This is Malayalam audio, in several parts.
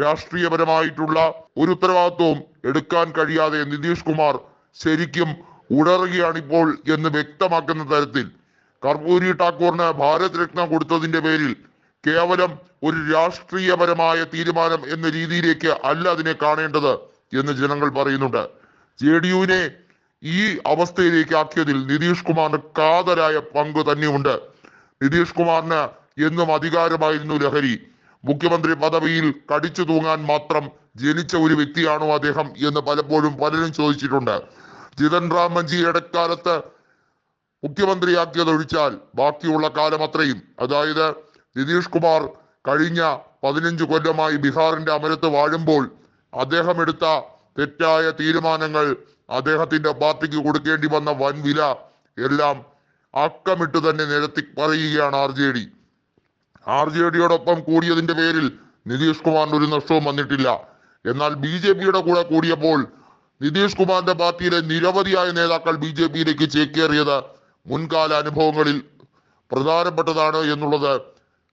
രാഷ്ട്രീയപരമായിട്ടുള്ള ഒരു ഉത്തരവാദിത്വവും എടുക്കാൻ കഴിയാതെ നിതീഷ് കുമാർ ശരിക്കും ഉടറുകയാണ് ഇപ്പോൾ എന്ന് വ്യക്തമാക്കുന്ന തരത്തിൽ കർപ്പൂരി ഠാക്കൂറിന് ഭാരത് രത്ന കൊടുത്തതിന്റെ പേരിൽ കേവലം ഒരു രാഷ്ട്രീയപരമായ തീരുമാനം എന്ന രീതിയിലേക്ക് അല്ല അതിനെ കാണേണ്ടത് എന്ന് ജനങ്ങൾ പറയുന്നുണ്ട്. ജെ ഡി യുവിനെ ഈ അവസ്ഥയിലേക്ക് ആക്കിയതിൽ നിതീഷ് കുമാറിന് കാതലായ പങ്ക് തന്നെയുണ്ട്. നിതീഷ് കുമാറിന് എന്നും അധികാരമായിരുന്നു ലഹരി. മുഖ്യമന്ത്രി പദവിയിൽ കടിച്ചു തൂങ്ങാൻ മാത്രം ജനിച്ച ഒരു വ്യക്തിയാണോ അദ്ദേഹം എന്ന് പലപ്പോഴും പലരും ചോദിച്ചിട്ടുണ്ട്. ജിതൻ റാം മഞ്ചി ഇടക്കാലത്ത് മുഖ്യമന്ത്രിയാക്കിയതൊഴിച്ചാൽ ബാക്കിയുള്ള കാലം അത്രയും. അതായത് നിതീഷ് കുമാർ കഴിഞ്ഞ പതിനഞ്ച് കൊല്ലമായി ബീഹാറിന്റെ അമരത്ത് വാഴുമ്പോൾ അദ്ദേഹം എടുത്ത തെറ്റായ തീരുമാനങ്ങൾ അദ്ദേഹത്തിന്റെ പാർട്ടിക്ക് കൊടുക്കേണ്ടി വന്ന വൻ വില എല്ലാം അക്കമിട്ട് തന്നെ നിരത്തി പറയുകയാണ് ആർ ആർ ജെ ഡിയോടൊപ്പം കൂടിയതിന്റെ പേരിൽ നിതീഷ് കുമാറിന് ഒരു നഷ്ടവും വന്നിട്ടില്ല. എന്നാൽ ബി ജെ പിയുടെ കൂടെ കൂടിയപ്പോൾ നിതീഷ് കുമാറിന്റെ പാർട്ടിയിലെ നിരവധിയായ നേതാക്കൾ ബി ജെ പിയിലേക്ക് ചേക്കേറിയത് മുൻകാല അനുഭവങ്ങളിൽ പ്രധാനപ്പെട്ടതാണ് എന്നുള്ളത്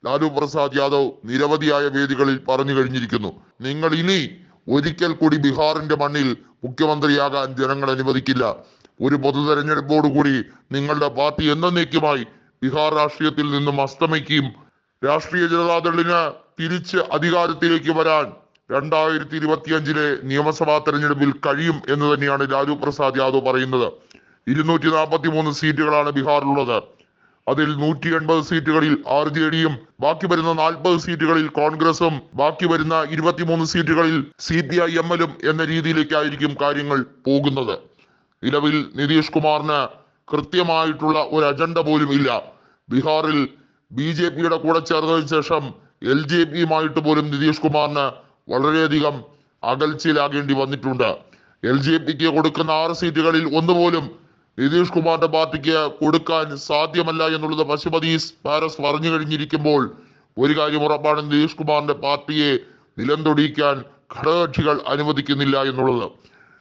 ലാലു പ്രസാദ് യാദവ് നിരവധിയായ വേദികളിൽ പറഞ്ഞു കഴിഞ്ഞിരിക്കുന്നു. നിങ്ങൾ ഇനി ഒരിക്കൽ കൂടി ബീഹാറിന്റെ മണ്ണിൽ മുഖ്യമന്ത്രിയാകാൻ ജനങ്ങൾ അനുവദിക്കില്ല. ഒരു പൊതു തെരഞ്ഞെടുപ്പോടുകൂടി നിങ്ങളുടെ പാർട്ടി എന്നേക്കുമായി ബീഹാർ രാഷ്ട്രീയത്തിൽ നിന്നും അസ്തമിക്കുകയും രാഷ്ട്രീയ ജനതാദളിന് തിരിച്ച് അധികാരത്തിലേക്ക് വരാൻ രണ്ടായിരത്തി ഇരുപത്തിയഞ്ചിലെ നിയമസഭാ തെരഞ്ഞെടുപ്പിൽ കഴിയും എന്ന് തന്നെയാണ് ലാലു പ്രസാദ് യാദവ് പറയുന്നത്. ഇരുന്നൂറ്റി നാൽപ്പത്തി മൂന്ന് സീറ്റുകളാണ് ബീഹാറിലുള്ളത്. അതിൽ നൂറ്റി എൺപത് സീറ്റുകളിൽ ആർ ജെ ഡിയും ബാക്കി വരുന്ന നാൽപ്പത് സീറ്റുകളിൽ കോൺഗ്രസും ബാക്കി വരുന്ന ഇരുപത്തിമൂന്ന് സീറ്റുകളിൽ സി പി ഐ എം എല്ലും എന്ന രീതിയിലേക്കായിരിക്കും കാര്യങ്ങൾ പോകുന്നത്. നിലവിൽ നിതീഷ് കുമാറിന് കൃത്യമായിട്ടുള്ള ഒരു അജണ്ട പോലും ഇല്ല. ബീഹാറിൽ ബി ജെ പിയുടെ കൂടെ ചേർന്നതിന് ശേഷം എൽ ജെ പിയുമായിട്ട് പോലും നിതീഷ് കുമാറിന് വളരെയധികം അകൽച്ചയിലാകേണ്ടി വന്നിട്ടുണ്ട്. എൽ ജെ പിക്ക് കൊടുക്കുന്ന ആറ് സീറ്റുകളിൽ ഒന്നുപോലും നിതീഷ് കുമാറിന്റെ പാർട്ടിക്ക് കൊടുക്കാൻ സാധ്യമല്ല എന്നുള്ളത് പശുപതി പാരസ് പറഞ്ഞു കഴിഞ്ഞിരിക്കുമ്പോൾ ഒരു കാര്യം ഉറപ്പാണ് നിതീഷ് കുമാറിന്റെ പാർട്ടിയെ നിലം തൊടിയിക്കാൻ ഘടകകക്ഷികൾ അനുവദിക്കുന്നില്ല എന്നുള്ളത്.